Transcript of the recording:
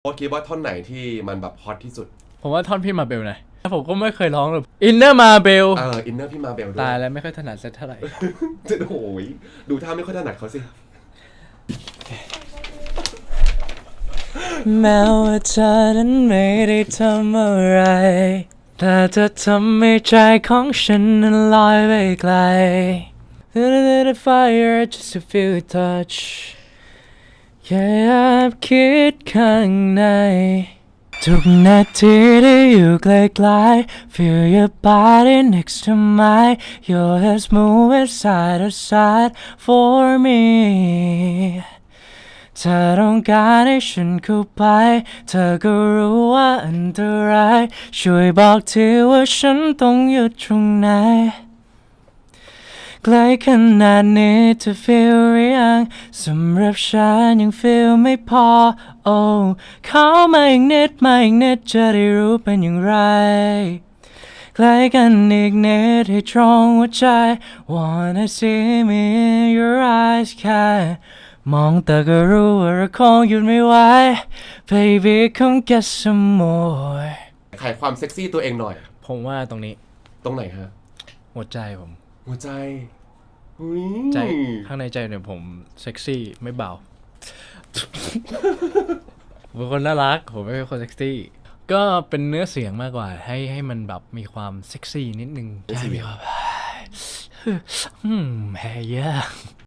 โค้ดคิดว่าท่อนไหนที่มันแบบฮอตที่สุด ผมว่าท่อนพี่มาเบลนะแต่ผมก็ไม่เคยร้องเลยอินเนอร์มาเบลเอออินเนอร์พี่มาเบลด้วยตายแล้วไม่ค่อยถนัดสักเท่าไหร่ โอ้โหยดูท่าไม่ค่อยถนัดเขาสิ แม้ว่าเธอนั้นไม่ได้ทำอะไร แต่จะทำให้ใจของฉันนั้นลอยไปไกล Little little fire just to feel your touch แค่แอ บคิดข้างใน ทุกนาทีที่อยู่ใกล้ๆ Feel your body next to mine Your hips moving side to side for me เธอต้องการให้ฉันเข้าไป เธอก็รู้ว่าอันตราย ช่วยบอกทีว่าฉันต้องหยุดตรงไหน ใกล้ขนาดนี้เธอ feel หรือยังสำหรับฉันยัง feel ไม่พอ โอ้เข้ามาอีกนิดมาอีกนิดจะได้รู้เป็นอย่างไรใกล้กันอีกนิดให้ตรงหัวใจ Wanna see me in your eyes แค่มองแต่ก็รู้ว่าเราคงหยุดไม่ไหว Baby come get some more ขายความเซ็กซี่ตัวเองหน่อย ผมว่าตรงนี้ตรงไหนฮะ หัวใจผม หัวใจอุ๊ยใจข้างในใจเนี่ยผมเซ็กซี่ไม่เบา ผมเป็นคนน่ารัก ผมไม่เป็นคนเซ็กซี่ ก็เป็นเนื้อเสียงมากกว่า ให้ให้มันแบบมีความเซ็กซี่นิดนึงใช่มีความอืมแฮเยอะ